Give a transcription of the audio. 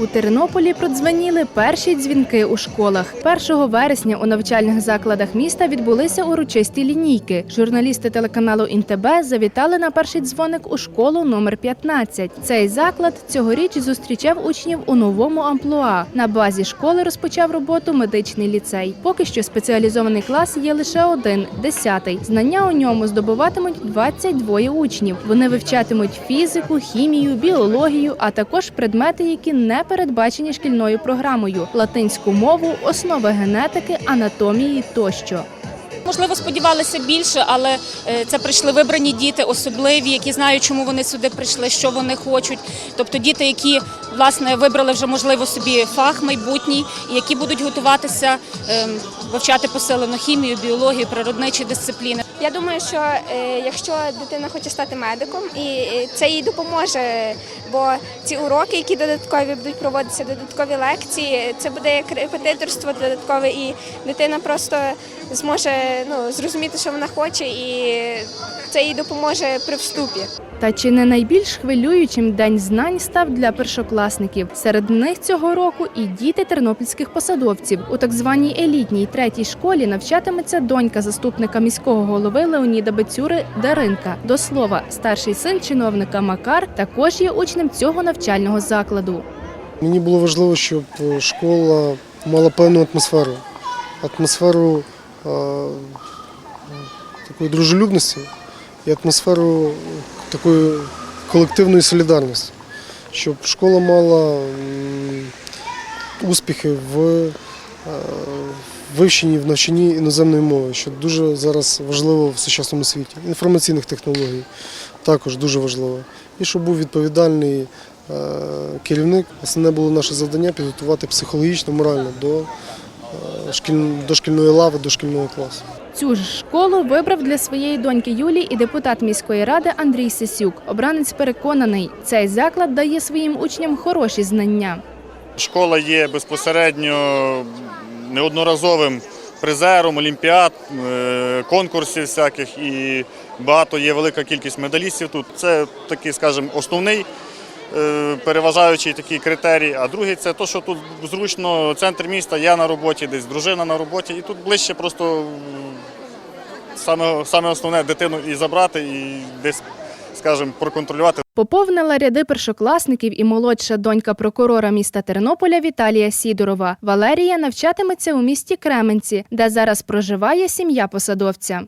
У Тернополі продзвеніли перші дзвінки у школах. 1 вересня у навчальних закладах міста відбулися урочисті лінійки. Журналісти телеканалу «ІнТБ» завітали на перший дзвоник у школу номер 15. Цей заклад цьогоріч зустрічав учнів у новому амплуа. На базі школи розпочав роботу медичний ліцей. Поки що спеціалізований клас є лише один – 10-й. Знання у ньому здобуватимуть 22 учнів. Вони вивчатимуть фізику, хімію, біологію, а також предмети, які не передбачені шкільною програмою: латинську мову, основи генетики, анатомії тощо. Можливо, сподівалися більше, але е, це прийшли вибрані діти, особливі, які знають, чому вони сюди прийшли, що вони хочуть. Тобто діти, які власне вибрали вже можливо собі фах майбутній, і які будуть готуватися ем, вивчати посилено хімію, біологію, природничі дисципліни. Я думаю, що е, якщо дитина хоче стати медиком, і е, це їй допоможе, бо ці уроки, які додаткові будуть проводитися, додаткові лекції, це буде як репетиторство додаткове, і дитина просто зможе ну, зрозуміти, що вона хоче, і це їй допоможе при вступі. Та чи не найбільш хвилюючим день знань став для першокласників? Серед них цього року і діти тернопільських посадовців. У так званій елітній третій школі навчатиметься донька заступника міського голови Леоніда Бецюри Даринка. До слова, старший син чиновника Макар також є учнем цього навчального закладу. Мені було важливо, щоб школа мала певну атмосферу. Атмосферу такої дружелюбності і атмосферу такої колективної солідарності. Щоб школа мала успіхи в вивченні, в навчанні іноземної мови, що дуже зараз важливо в сучасному світі. Інформаційних технологій також дуже важливо. І щоб був відповідальний е, керівник. Основне було наше завдання підготувати психологічно, морально до, е, шкіль- до шкільної лави, до шкільного класу. Цю ж школу вибрав для своєї доньки Юлії і депутат міської ради Андрій Сисюк. Обранець переконаний, цей заклад дає своїм учням хороші знання. Школа є безпосередньо неодноразовим призером олімпіад, е, конкурсів всяких і багато є велика кількість медалістів тут. Це такий, скажімо, основний переважаючий такий критерій. А другий це те, що тут зручно центр міста, я на роботі, десь дружина на роботі, і тут ближче просто саме, саме основне дитину і забрати, і десь, скажімо, проконтролювати. Поповнила ряди першокласників і молодша донька прокурора міста Тернополя Віталія Сідорова. Валерія навчатиметься у місті Кременці, де зараз проживає сім'я посадовця.